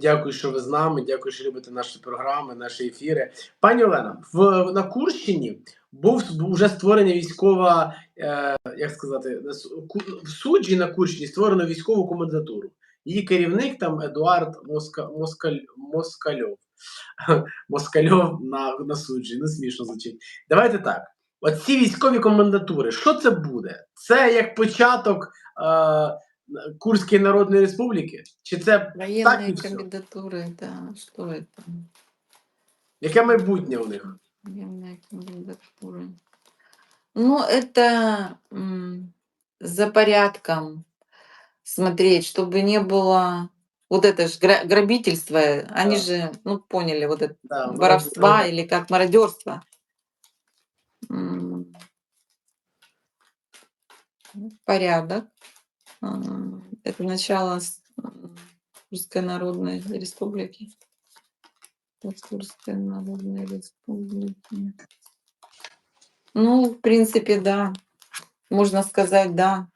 Дякую, що ви з нами. Дякую, що любите наші програми, наші ефіри. Пані Олена, в на Курщині був вже створена військова, е, як сказати, в суджі на Курщині створено військову комендатуру. Її керівник там Едуард Моска, Москаль, Москальов. Москальов на, на суджі. Ну, смішно звучить. Давайте так. Оці військові комендатури, що це буде? Це як початок е, Курської Народної Республіки? Чи це Так і Военные всё. комендатуры, да, что это? яке майбутнє у них? Военные комендатуры. Ну, это м, за порядком смотреть, чтобы не было вот это ж гра- грабительство. Они Да. же, ну, поняли, вот это Да, воровства мародерство. или как мародерство. М. Порядок. А, Это начало с- м, Курской Народной Республики. Вот Курской Народной Республики. Ну, в принципе, да. Можно сказать, да.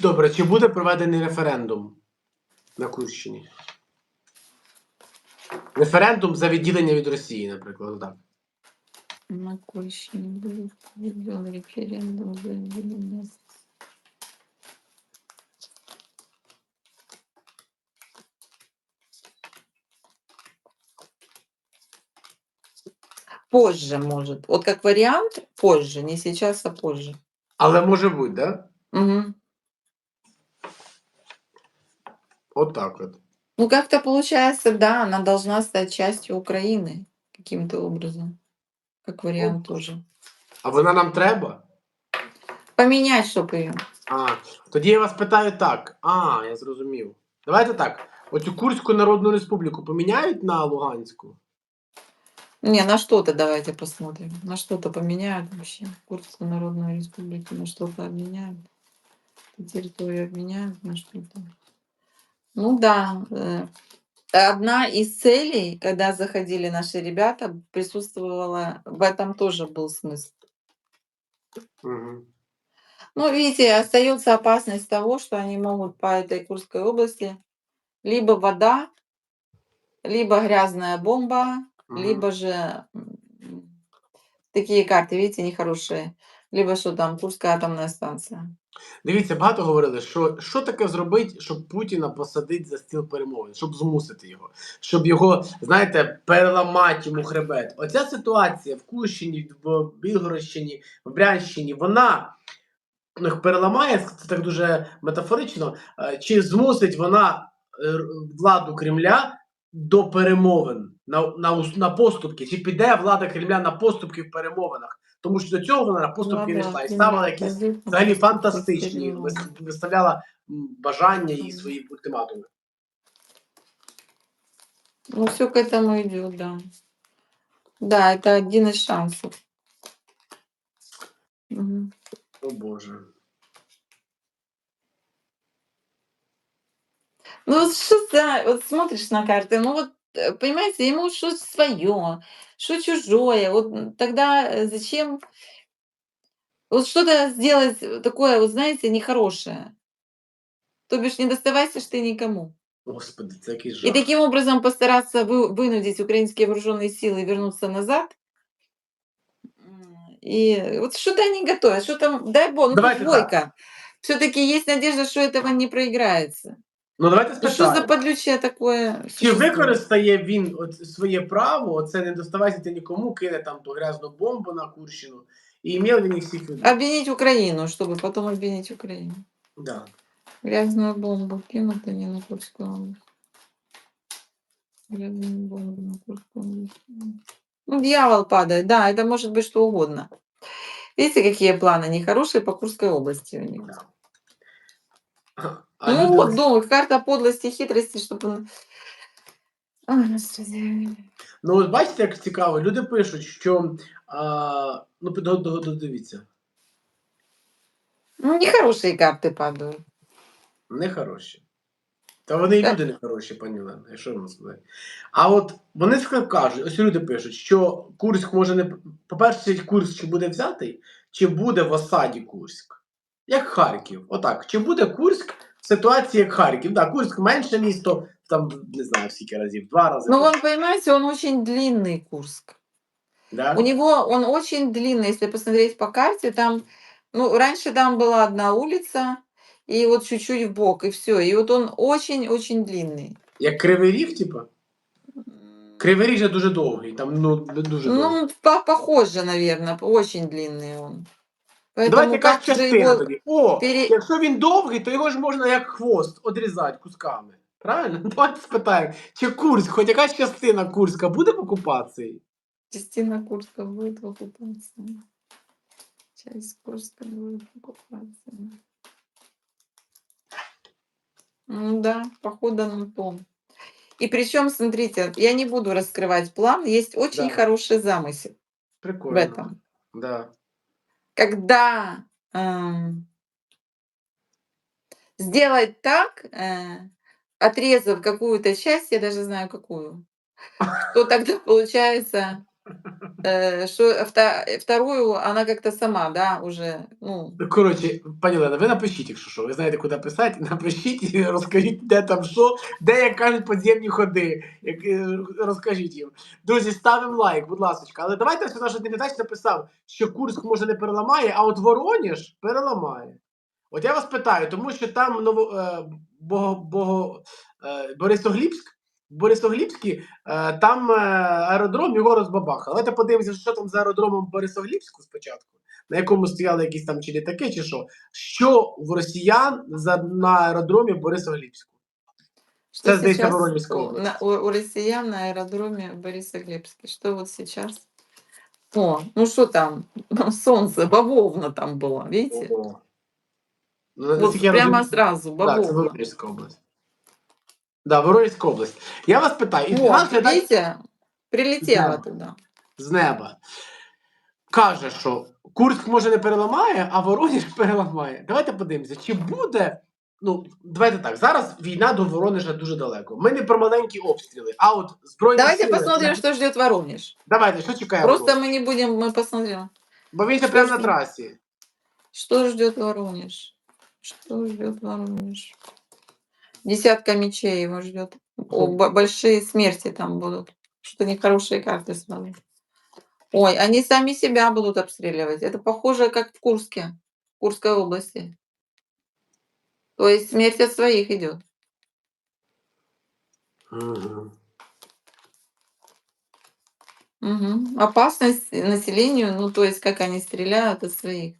Добре, чи буде проведений референдум на Курщині? Референдум за відділення від Росії, наприклад, так. На Курщине будет проведен референдум за отделение. Позже, может. Вот как вариант, позже. Не сейчас, а позже. Але може бути, да? Мгм. От так от. Ну, как-то получается, да, она должна стать частью Украины каким-то образом. Как вариант тоже. А вона нам треба? Поменять, чтобы ее. А, тоді я вас питаю так. А, я зрозумів. Давайте так. Оцю Курську Народну Республіку поміняють на Луганську? Не, на что-то давайте посмотрим. На что-то поменяют вообще. Курскую Народную Республику на что-то обменяют. Территорию обменяют на что-то. Ну да. э, Одна из целей, когда заходили наши ребята, присутствовала, в этом тоже был смысл. Ну, видите, остается опасность того, что они могут по этой Курской области либо вода, либо грязная бомба, либо же такие карты, видите, нехорошие. Либо что там, Курская атомная станция. Дивіться, багато говорили, що що таке зробити, щоб Путіна посадити за стіл перемовин, щоб змусити його, щоб його, знаєте, переламати йому хребет. Оця ситуація в Кущині, в Білгородщині, в Брянщині, вона ну, їх переламає, це так дуже метафорично, е, чи змусить вона е, владу Кремля до перемовин на, на, на поступки, чи піде влада Кремля на поступки в перемовинах? Тому що до цього вона на поступки не йшла і ставила якісь взагалі фантастичні, виставляла бажання і свої ультиматуми. Ну, все к этому идет, да. Да, это один из шансов. Мгм. О Боже. Ну, вот что за... Вот смотришь на карты, ну вот, э, понимаете, ему что свое, что чужое. Вот м, тогда э, зачем вот что-то сделать э, такое, вот знаете, нехорошее. То бишь не доставайся ж ты никому. Господи, якийсь И жах. таким образом постараться вы- вынудить украинские вооруженные силы вернуться назад. М, И вот что-то они готовят, что там, дай бог, ну Давайте так. двойка. Все-таки есть надежда, что этого не проиграется. Ну давайте Ну, что за спитаємо. подлючее такое? Чи существует? використає він от своє право, оце не доставайся ти нікому, кине там ту грязну бомбу на Курщину, і імел він їх всіх людей. Обвинить Украину, чтобы потом обвинить Украину. Да. Грязную бомбу кинут они на Курскую область. Грязную бомбу на Курскую область. Ну, дьявол падает, да, это может быть что угодно. Видите, какие планы нехорошие по Курской области у них. да. А ну вот, думаю, карта подлости и хитрости, чтобы он... Ну, от бачите, як цікаво, люди пишуть, що а, ну, дивіться, Ну, нехорошие карты падают. нехороші. Та вони і люди нехороші, пані Олена, я що вам сказати. А от вони кажуть, ось люди пишуть, що Курськ може не. По-перше, Курськ чи буде взятий, чи буде в осаді Курськ. Як Харків. Отак. Чи буде Курськ ситуації, як Харків. Да, Курськ менше місто, там не знаю скільки разів, два рази. Ну, он, понимаете, он очень длинный, Курск. да? У него он очень длинный, если посмотреть по карте, там, ну, раньше там была одна улица, и вот чуть-чуть в бок, и все. И вот он очень-очень длинный. Як Кривий Ріг, типу? М, Кривий Ріг же дуже довгий, там ну дуже довгий. Ну, по- похоже, наверное, очень длинный он. Поэтому Давайте яка как же частина его... тоді. О, пере- якщо він довгий, то його ж можна як хвост одрізати кусками. Правильно? Давайте спитаємо, чи Курськ, хоч якась частина Курська буде в окупації? Частина Курска будет в оккупации. Часть Курска будет в оккупации. Ну да, походу на том. И причем, смотрите, я не буду раскрывать план, есть очень Да. хороший замысел в Прикольно. этом. Да. Когда ам, сделать так, э, отрезав какую-то часть, я даже знаю какую, то тогда получается, э, что вторую она как-то сама, да, уже, ну, Ну, Коротше, пані Лена, ви напишіть, якщо що. Ви знаєте, куди писати, напишіть і розкажіть, де там що, де, як кажуть, подземні ходи. Як, розкажіть їм. Друзі, ставимо лайк, будь ласка. Але давайте все наш глядач написав, що Курськ може не переламає, а от Вороніж переламає. От я вас питаю, тому що там ново, е, Бого, Бого, е, Борисоглібськ, Борисоглібський, е, там е, аеродром його розбабахали. Давайте подивимося, що там за аеродромом Борисоглібську спочатку на якому стояли якісь там чи літаки, чи що. Що в росіян за на аеродромі Борисоглібську? что Это здесь, сейчас Воронежская у, область. на- у- у россиян на аэродроме Борисоглебске, что вот сейчас? О, ну что там, солнце, бавовна там была, видите? Ого. Ну, Вот наскільки я прямо розумію- сразу, Да, це бавовна. Воронежська область. Да, Воронежська область. Я вас питаю, і Вот, наш глядач видите, прилетела Да. туда. з неба каже, що Курськ може не переламає, а Воронеж переламає. Давайте подивимося, чи буде. Ну, давайте так. Зараз війна до Воронежа дуже далеко. Ми не про маленькі обстріли, а от збройні Давайте сили. посмотрим, что ждет Воронеж. Давайте, що чекає Просто мы не будем, мы посмотрим, Бо він же Що прямо на трасі. что ждет Воронеж. Что ждет Воронеж? Десятка мечей его ждет. О, большие смерти там будут. Что-то нехорошие карты смотрю. Ой, они сами себя будут обстреливать. Это похоже, как в Курске, в Курской области. То есть смерть от своих идет. Угу. Мгм. Опасность населению, ну, то есть как они стреляют от своих.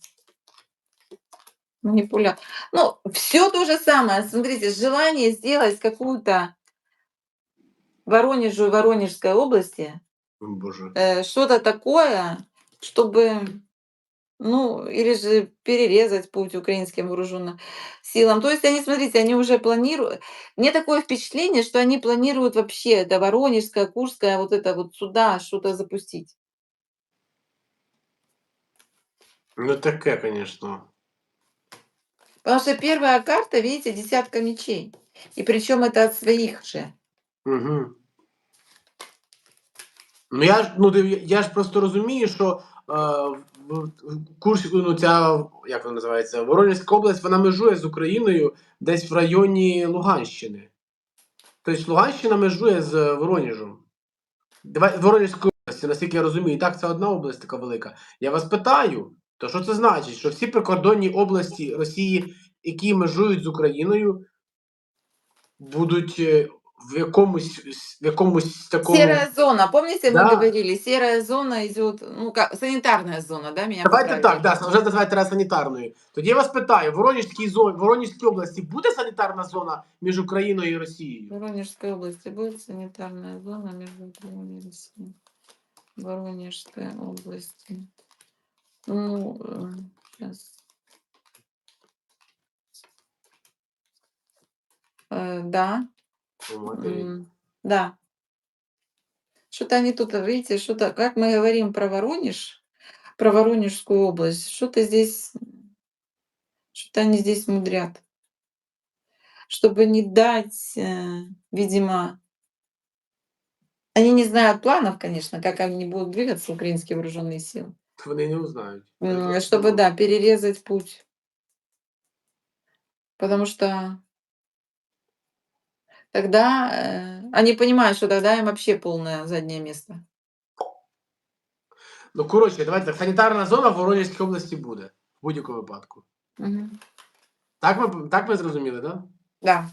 Манипуля. Ну, все то же самое. Смотрите, желание сделать какую-то Воронежу и Воронежской области э, что-то такое, чтобы, ну, или же перерезать путь украинским вооруженным силам. То есть они, смотрите, они уже планируют. Мне такое впечатление, что они планируют вообще это Воронежская, Курская, вот это вот сюда что-то запустить. Ну таке, звісно. Потому что первая карта, видите, десятка мечей. И причем это от своих же. Угу. Ну я ж ну я ж просто розумію, що е, в- в ну ця як вона називається, Воронезька область, вона межує з Україною десь в районі Луганщини. Тобто Луганщина межує з Воронежем. Давай області, наскільки я розумію, і так це одна область така велика. Я вас питаю, то що це значить? Що всі прикордонні області Росії, які межують з Україною, будуть е, в якомусь в якомусь такому. Серая зона. Помните, мы Да. говорили, серая зона идет, ну как, санитарная зона, да, меня Давайте поправили? так, да, вже називайте раз санітарною. Тоді я вас питаю: в Воронежській зоні, в Воронежській області буде санітарна зона між Україною і В Росією? Воронежской области будет санитарная зона между Украиной и Россией. В Воронежской области. Ну, сейчас. да, м, да. Что-то они тут, видите, что-то, как мы говорим про Воронеж, про Воронежскую область, что-то здесь, что-то они здесь мудрят. Чтобы не дать, э, видимо, они не знают планов, конечно, как они будут двигаться, украинские вооруженные силы. Вони не узнають. М, Чтобы, да, перерезать путь. Потому что тогда э, они понимают, что тогда им вообще полное заднее место. Ну, коротше, давайте так. Санітарна зона в Воронезькій області буде в будь-якому випадку. Мгм. Так ми, так ми зрозуміли, так? Да? Да,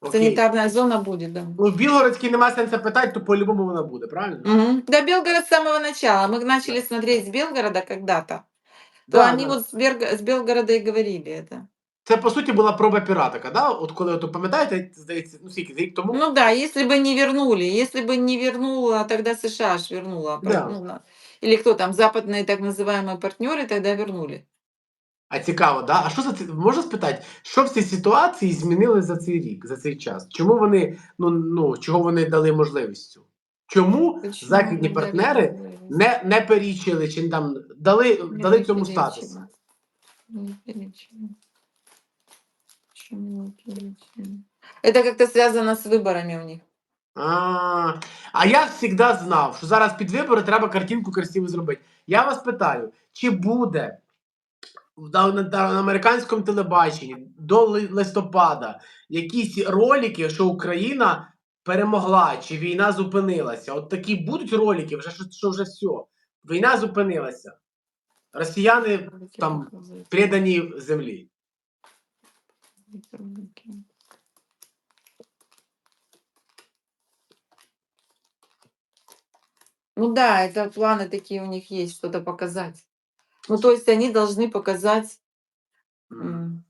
Окей. санитарная зона будет, да. Ну, в Білгородській немає сенсу питати, то по-любому вона буде, правильно? Мгм. Да, Белгород с самого начала. Мы начали смотреть с Белгорода когда-то. То Да, они да. вот с, Берг- с Белгорода и говорили это. Це по суті була проба піратика, да? От коли от, пам'ятаєте, здається, ну скільки рік тому. Ну да, если бы не вернули, если бы не вернула, тогда США ж вернула. Да. ну, на- Или кто там, западные так называемые партнеры тогда вернули. А цікаво, да? А що за це можна спитати, що в цій ситуації змінили за цей рік, за цей час? Чому вони ну ну чого вони дали можливість? цю? Чому Почему західні не дали партнери возможность? не, не перечили чи там дали, Не дали цьому перечили. статус? Не перечили. Это как-то связано с выборами у них. А, а я завжди знав, що зараз під вибори треба картинку красиво зробити. Я вас питаю, чи буде на, на, на американському телебаченні до листопада якісь ролики, що Україна перемогла, чи війна зупинилася? От такі будуть ролики, вже що, що вже все. Війна зупинилася. Росіяни там предані землі. Ну да, это планы такие у них есть, что-то показать. Ну, то есть они должны показать м,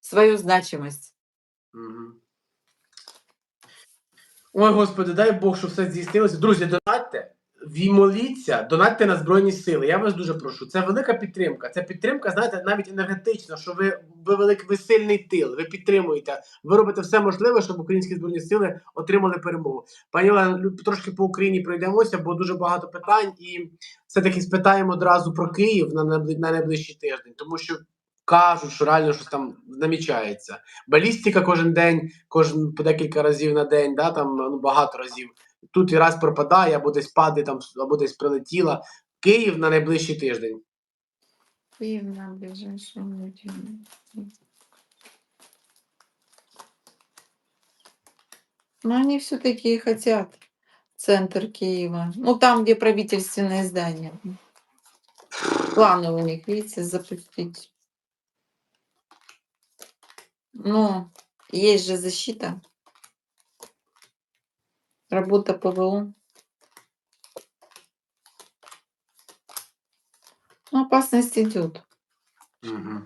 свою значимость. Мгм. Ой, Господи, дай Бог, щоб все здійснилося. Друзі, донатьте, ві- моліться, донатьте на Збройні Сили. Я вас дуже прошу. Це велика підтримка. Це підтримка, знаєте, навіть енергетична, що ви, ви великий, ви сильний тил, ви підтримуєте, ви робите все можливе, щоб українські збройні сили отримали перемогу. Пані Олена, трошки по Україні пройдемося, бо дуже багато питань, і все-таки спитаємо одразу про Київ на, на найближчий тиждень, тому що кажуть, що реально щось там намічається. Балістика кожен день, кожен по декілька разів на день, да, там ну, багато разів. Тут і раз пропадає, або десь падає, там, або десь прилетіла. Київ на найближчий тиждень. Киев на ближайшую неделю. Но они все-таки хотят центр Киева. Ну, там, где правительственные здания. Планы у них, видите, запустить. Но есть же защита. Работа ПВО. Ну, опасность идет. Угу.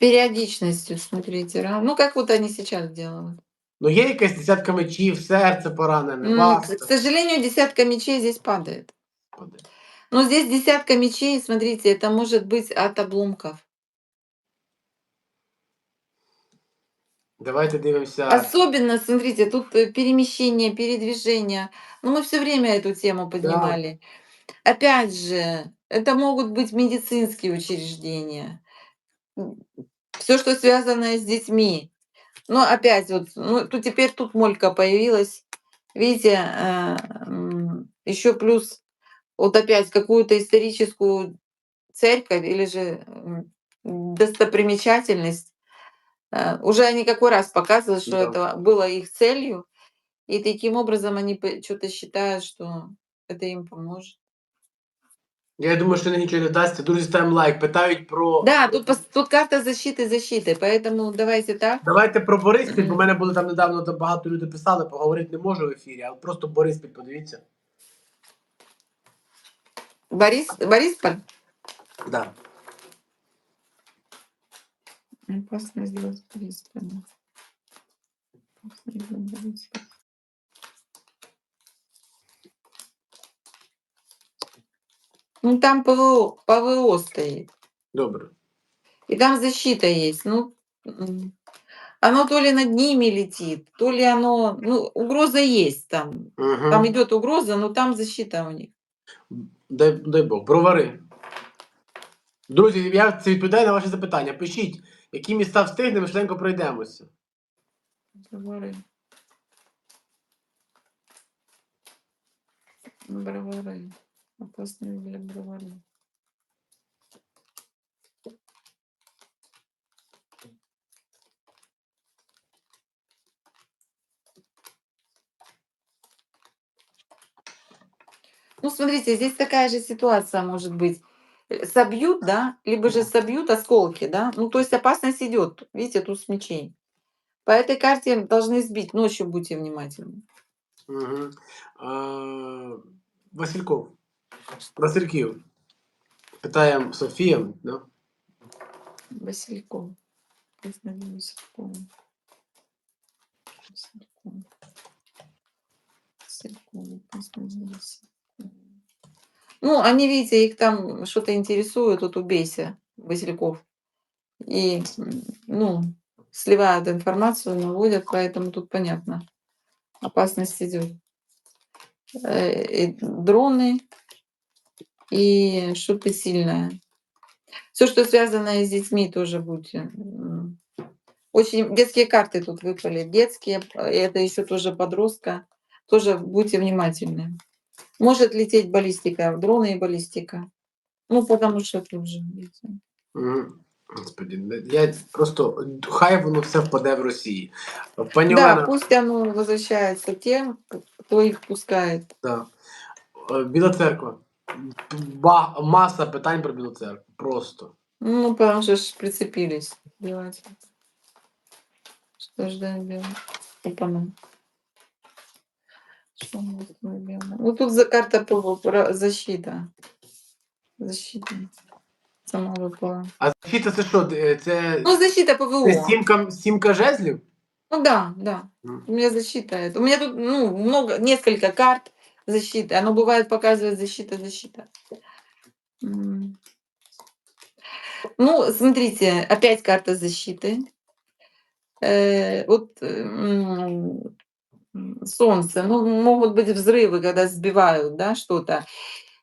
Периодичностью, смотрите. ра- Ну, как вот они сейчас делают. Ну, є якась десятка мечів, серце поранене, вас. К к сожалению, десятка мечей здесь падает. Но здесь десятка мечей, смотрите, это может быть от обломков. Давайте дивимося. Особенно, смотрите, тут э, перемещение, передвижение. Ну, мы все время эту тему поднимали. Опять же, это могут быть медицинские учреждения. Все, что связано с детьми. Но опять вот, ну, тут теперь тут молька появилась. Видите, еще плюс вот опять какую-то историческую церковь или же достопримечательность. Э, Уже они какой раз показывают, что Да. это было их целью. И таким образом они что-то считают, что это им поможет. Я думаю, що нічого не вдасться. Друзі, ставимо лайк. Питають про. Да, тут, пос- тут карта защиты защиты, поэтому давайте так. Давайте про Бориспіль, бо Мгм. мене були там недавно там багато людей писали, поговорити не можу в ефірі, але просто Бориспіль, подивіться. Борис, Борисполь? Да. Опасно сделать Борисполь. Опасно сделать Борисполь. Ну там ПВО, ПВО стоит. Добре. И там защита есть. Ну, м, оно то ли над ними летит, то ли оно... Ну, угроза есть там. Угу. Там идет угроза, но там защита у них. Дай, дай Бог, бровари. Друзі, я це відповідаю на ваші запитання. Пишіть, Які міста встигнемо, швиденько пройдемося. Бровари. Бровари. Опасний біля бровари. Ну, смотрите, здесь такая же ситуация может быть Э, Собьют, да, либо же собьют осколки, да. Ну, то есть опасность идет. Видите, туз мечей. По этой карте должны сбить. Ночью будьте внимательны. Угу. А, Васильков. Васильків. Питаємо Софія, да? Васильков. Признаю Василькова. Васильков. Ну, они, видите, их там что-то интересует, вот убейся, Васильков. И, ну, сливают информацию, наводят, поэтому тут понятно. Опасность идет. Э, и дроны и что-то сильное. Все, что связано с детьми, тоже будьте. Очень детские карты тут выпали. Детские, э, это еще тоже подростка. Тоже будьте внимательны. Может лететь баллистика, дроны и баллистика. Ну, потому что тут же, видите. Мгм. Господи, не- я просто хай воно все впаде в Росії. Пані Да, Олена, пусть оно возвращается тем, кто их пускает. да. Е, Біла церква. Ба- маса питань про Білу церкву. Просто. Ну, потому что ж прицепились. Делать. Что ждать белого? Опа-на. Вот тут за карта по- про защита. Защита. Сама выпала. А защита це що? Е, Це, Ну, защита ПВО. це сімка, сімка жезлів? Ну да, да. Мгм. У меня защита. это. У меня тут ну, много, несколько карт защиты. Оно бывает показывает защита, защита. М. Ну, смотрите, опять карта защиты. Э, вот м, м, солнце. Ну, могут быть взрывы, когда сбивают, да, что-то.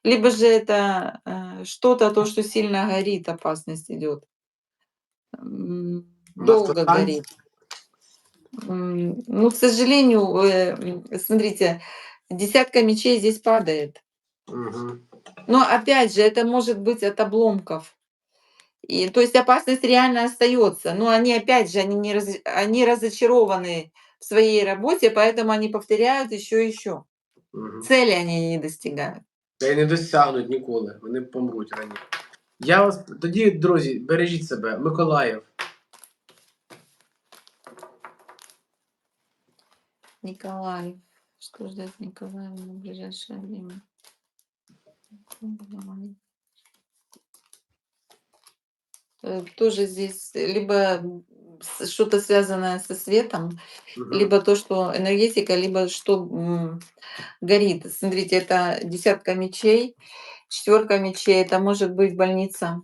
Либо же это э, что-то, то, что сильно горит, опасность идет. Долго горит. Ну, к сожалению, э, смотрите, десятка мечей здесь падает. Угу. Но опять же, это может быть от обломков. И, то есть опасность реально остается. Но они опять же, они, не раз, они разочарованы в своей работе, поэтому они повторяют еще и еще. Угу. Цели они не достигают. Та й не досягнуть ніколи. Вони помруть раніше. Я вас тоді, друзі, бережіть себе. Миколаїв. Николай. Что ждать Николая на ближайшее время? Николай. Э, Тоже здесь либо м, с- что-то связанное со светом, Мгм. либо то, что энергетика, либо что м, горит. Смотрите, это десятка мечей, четверка мечей, это может быть больница.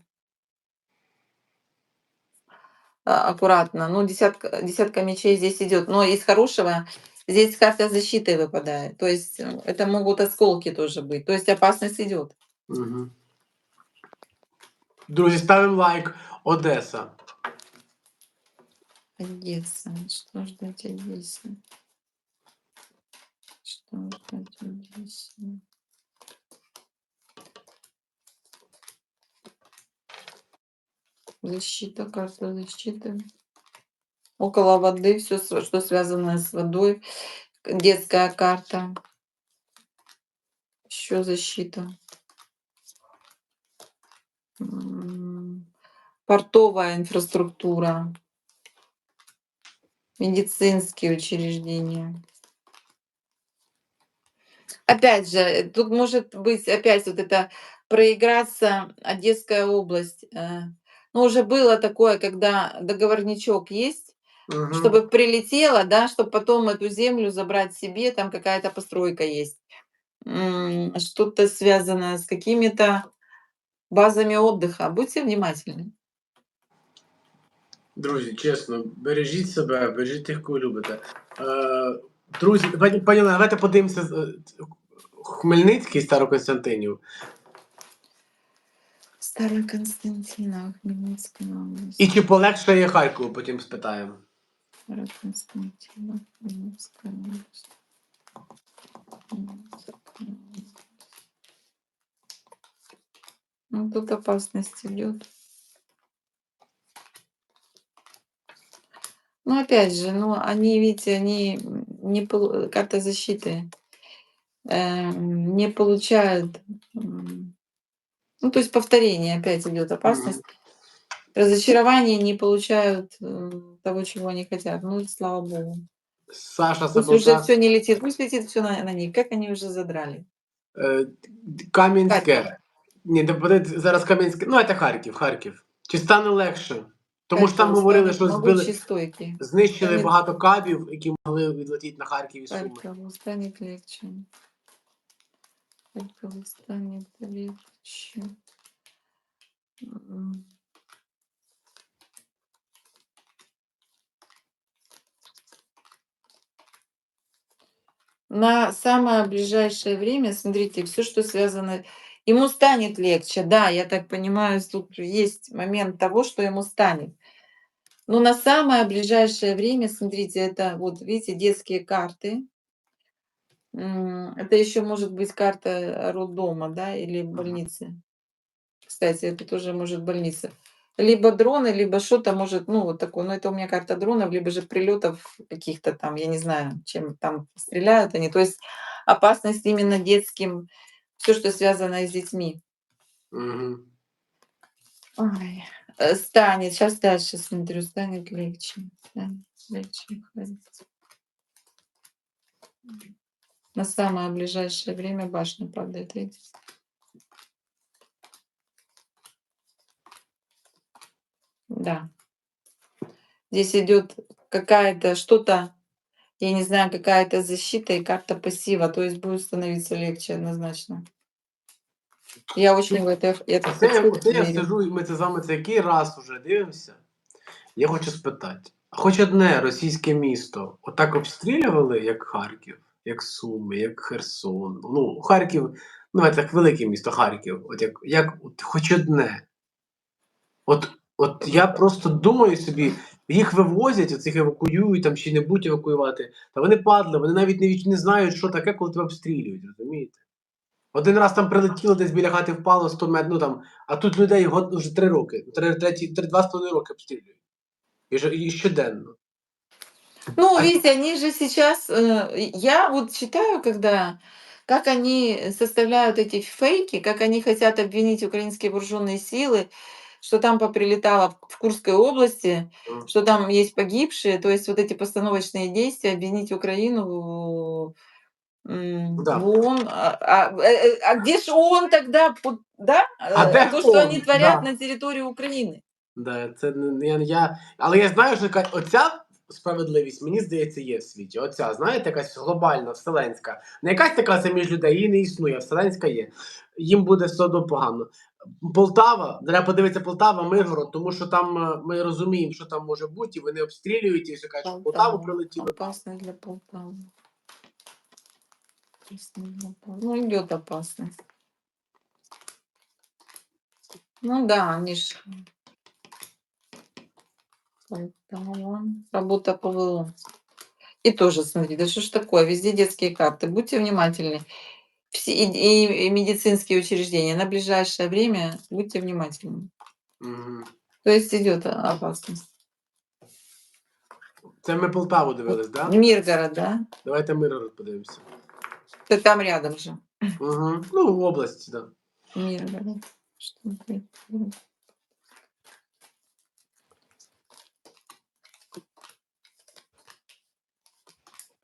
А, Аккуратно. Ну, десятка, десятка мечей здесь идет. Но из хорошего здесь карта защиты выпадает. То есть э, это могут осколки тоже быть. То есть опасность идет. Угу. Друзі, ставимо лайк. Одеса. Одесса. Что ждать Одессе? Что ждать Одессе? Защита, карта защиты. Около воды, все, что связано с водой. Детская карта. Еще защита. М, Портовая инфраструктура. Медицинские учреждения. Опять же, э, тут может быть опять вот это проиграться Одесская область. э. Ну, уже было такое, когда договорничок есть, Угу. чтобы прилетело, да, чтобы потом эту землю забрать себе, там какая-то постройка есть. Что-то связанное с какими-то базами отдыха. Будьте внимательны. Друзі, чесно, бережіть себе, бережіть тих, кого любите. Е, друзі, пані, пані давайте подивимося е, Хмельницький Староконстантинів. Староконстантина, Хмельницкая область. І чи полегшає Харкову, потім спитаємо. Староконстантина, Хмельницкая область. Область. Ну, тут опасность идет. Ну, опять же, ну, они, видите, они не пол- карта защиты. эм, не получают, м, ну, то есть повторение, опять идет опасность. Разочарование не получают э, того, чего они хотят. Ну, и слава богу. Саша Пусть уже Сабота, все не летит, пусть летит все на, на них. Как они уже задрали. е, Кам'янське. Харків. Ні, де буде зараз Кам'янське. Ну, це Харків, Харків. Чи стане легше? Тому що там говорили, що збили, стойки. знищили багато кабів, які могли відлетіти на Харків і Суми. Легче. Харькову станет легче. На самое ближайшее время, смотрите, все, что связано, ему станет легче. Да, я так понимаю, тут есть момент того, что ему станет. Но на самое ближайшее время, смотрите, это вот, видите, детские карты. Это еще может быть карта роддома, да, или больницы. Кстати, это тоже может больница. Либо дроны, либо что-то может, ну, вот такое. Но это у меня карта дронов, либо же прилетов каких-то там, я не знаю, чем там стреляют они. То есть опасность именно детским, все, что связано с детьми. Угу. Ой, э, станет, сейчас дальше смотрю, станет легче. станет легче ходить. На самое ближайшее время башня падает, видите? Да. Здесь идет какая-то что-то, я не знаю, какая-то защита и карта пассива, то есть будет становиться легче однозначно. Я очень в это, это Оце, я- я верю. сижу, і ми це з вами це який раз уже дивимося. Я хочу спитати: хоч одне російське місто отак обстрілювали, як Харків, як Суми, як Херсон. Ну, Харків, ну, це як велике місто Харків. От як, як от, хоч одне. От, от я просто думаю собі, їх вивозять, оцих евакуюють, там чи не будуть евакуювати. Та вони падли, вони навіть не, від- не знають, що таке, коли тебе обстрілюють, розумієте? Один раз там прилетіло, десь біля хати впало 100 метрів, ну там, а тут людей год, вже 3 роки, три, треті, три, два з половиною роки обстрілюють. І, ж- і щоденно. Ну, А- видите, они же сейчас, э, я вот читаю, когда, как они составляют эти фейки, как они хотят обвинить украинские вооруженные силы, что там поприлетало в- в Курской области, Мгм. что там есть погибшие, то есть вот эти постановочные действия, обвинить Украину в, м, Да. в ООН. А, а, э, э, а где же ООН тогда, пут- да? А Э, где То, что ООН? они творят Да. на территории Украины. Да, це не я, я. Але я знаю, що яка- оця справедливість, мені здається, є в світі. Оця, знаєте, якась глобальна, вселенська. Не якась така це між людей, її не існує, вселенська є. Їм буде все одно погано. Полтава, треба подивитися Полтава, Миргород, тому що там е, ми розуміємо, що там може бути, і вони обстрілюють, і все кажуть, що в Полтаву Полтава. прилетіло. Опасно для Полтавы. Опасно для Пол- Ну, идет опасность. Ну да, они ж... Полтава. Работа ПВО. И тоже, смотри, да что ж такое, везде детские карты. Будьте внимательны. И, и- и медицинские учреждения на ближайшее время будьте внимательны. Угу. То есть идет опасность. Це ми Полтаву дивились? Да? Миргород, да? Давайте Миргород подивимося. Ты там рядом же. Угу. Ну, в області. Да. Миргород. Что это?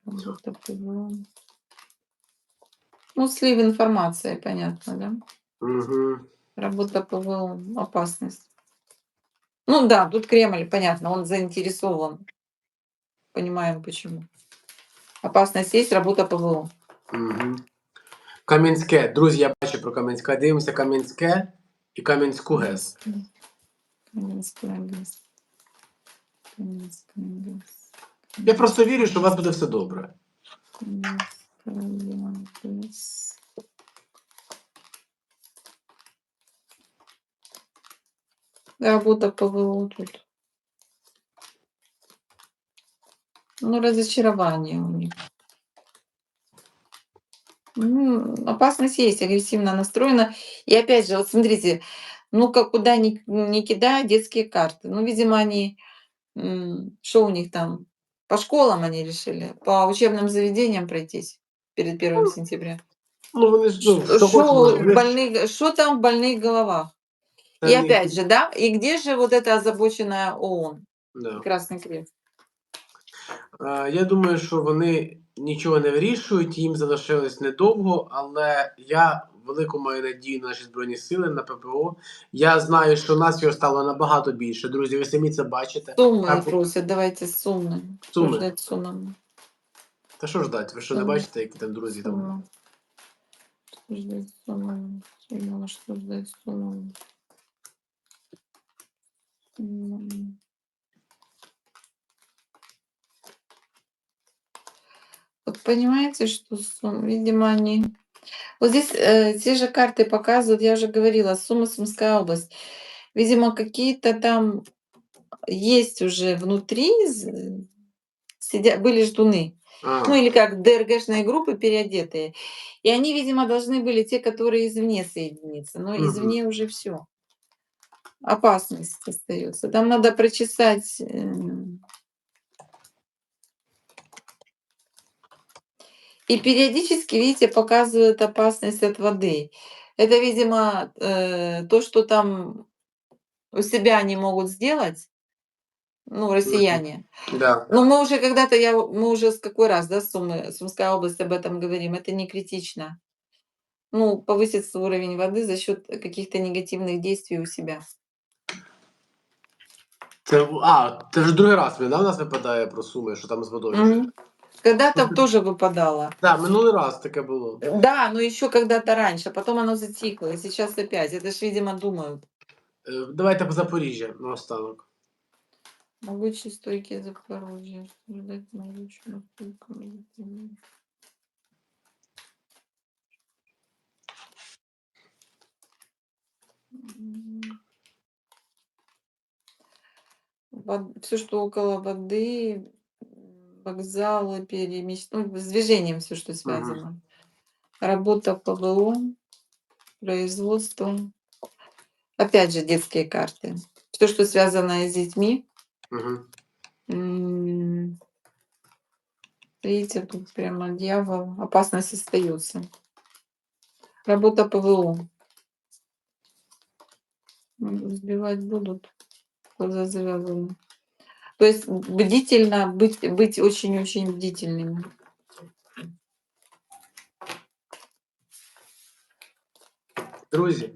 Работа ПВО. Ну, слив информации, понятно, да? Угу. Работа ПВО, опасность. Ну да, тут Кремль, понятно, он заинтересован. Понимаем почему. Опасность есть, работа ПВО. Угу. Кам'янське. Друзі, я бачу про Кам'янське. Дивимося Кам'янське і Кам'янську ГЕС. Каменская ГЭС. Каменская ГЭС. Я просто вірю, що у вас буде все добре. Каменская ГЭС. Работа ПВО тут. Ну, разочарование у них. Ну, опасность есть, агрессивно настроена. И опять же, вот смотрите, ну, как куда ни, ни кидай, детские карты. Ну, видимо, они, что у них там, по школам они решили, по учебным заведениям пройтись перед 1 сентября. Ну, вони ж, ну, Что, що что хочуть, в вони ж- больных, что там в больных головах? Та И ні. опять же, да, и где же вот эта озабоченная ООН, Да. Красный Крест? Е, Я думаю, що вони нічого не вирішують, їм залишилось недовго, але я велику маю надію на наші збройні сили, на ППО. Я знаю, що нас його стало набагато більше. Друзі, ви самі це бачите. Суммы Так. просят, давайте суммы. Что Суммы. ждать суммами? Та що ждать? Ви що не бачите, які там друзі там? Вот понимаете, что видимо, они... Вот здесь э, те же карты показывают, я уже говорила, Сумма, Сумская область. Видимо, какие-то там есть уже внутри, сидя, были ждуны. А, Ну или как ДРГшные группы переодетые. И они, видимо, должны были те, которые извне соединиться. Но Мгм. извне уже все. Опасность остается. Там надо прочесать. э, И периодически, видите, показывают опасность от воды. Это, видимо, э, то, что там у себя они могут сделать, ну, россияне. да. Но мы уже когда-то, я, мы уже с какой раз, да, Сумы, Сумская область об этом говорим, это не критично. Ну, повысится уровень воды за счет каких-то негативных действий у себя. Це, а, це вже другий раз да, у нас випадає про суми, що там з водою. Мгм. Когда-то тоже выпадало. Так, минулий раз таке було. Да, но еще когда-то раньше, потом оно затихло, и сейчас опять. Это ж, видимо, думают. Е, Давайте по Запоріжжя наостанок. Могучие стойкие Запорожье. Что ждать стойкого Запорожья? Все, что около воды, вокзалы, перемещ... ну, с движением все, что связано. Работа ПВО, производство. Опять же, детские карты. Все, что связано с детьми. Угу. М, Видите, тут прямо дьявол. Опасность остается. Работа ПВО. М, Сбивать будут. Глаза завязаны. То есть бдительно, быть, быть очень-очень бдительными. Друзі,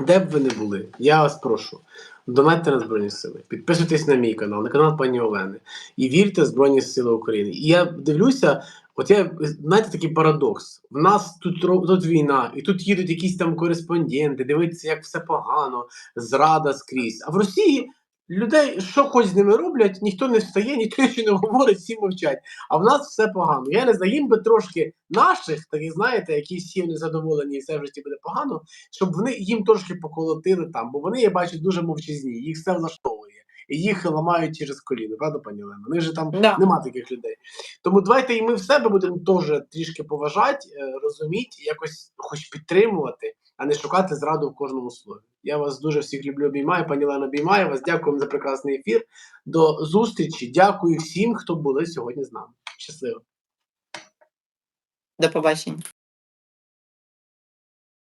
де б ви не були, я вас прошу. Донатьте на Збройні Сили, підписуйтесь на мій канал, на канал пані Олени. І вірте в Збройні Сили України. І я дивлюся, от я знаєте такий парадокс. В нас тут тут війна, і тут їдуть якісь там кореспонденти, дивитися, як все погано, зрада скрізь. А в Росії людей, що хоч з ними роблять, ніхто не встає, ніхто нічого не говорить, всі мовчать. А в нас все погано. Я не знаю, їм би трошки наших, таких знаєте, які всі незадоволені і все в житті буде погано, щоб вони їм трошки поколотили там, бо вони, я бачу, дуже мовчазні, їх все влаштовує. І їх ламають через коліно, правда, пані Олена? У них же там Да. нема таких людей. Тому давайте і ми в себе будемо теж трішки поважати, е, розуміти, якось хоч підтримувати, а не шукати зраду в кожному слові. Я вас дуже всіх люблю, обіймаю. Пані Лена, обіймаю вас. Дякую за прекрасний ефір. До зустрічі. Дякую всім, хто були сьогодні з нами. Щасливо. До побачення.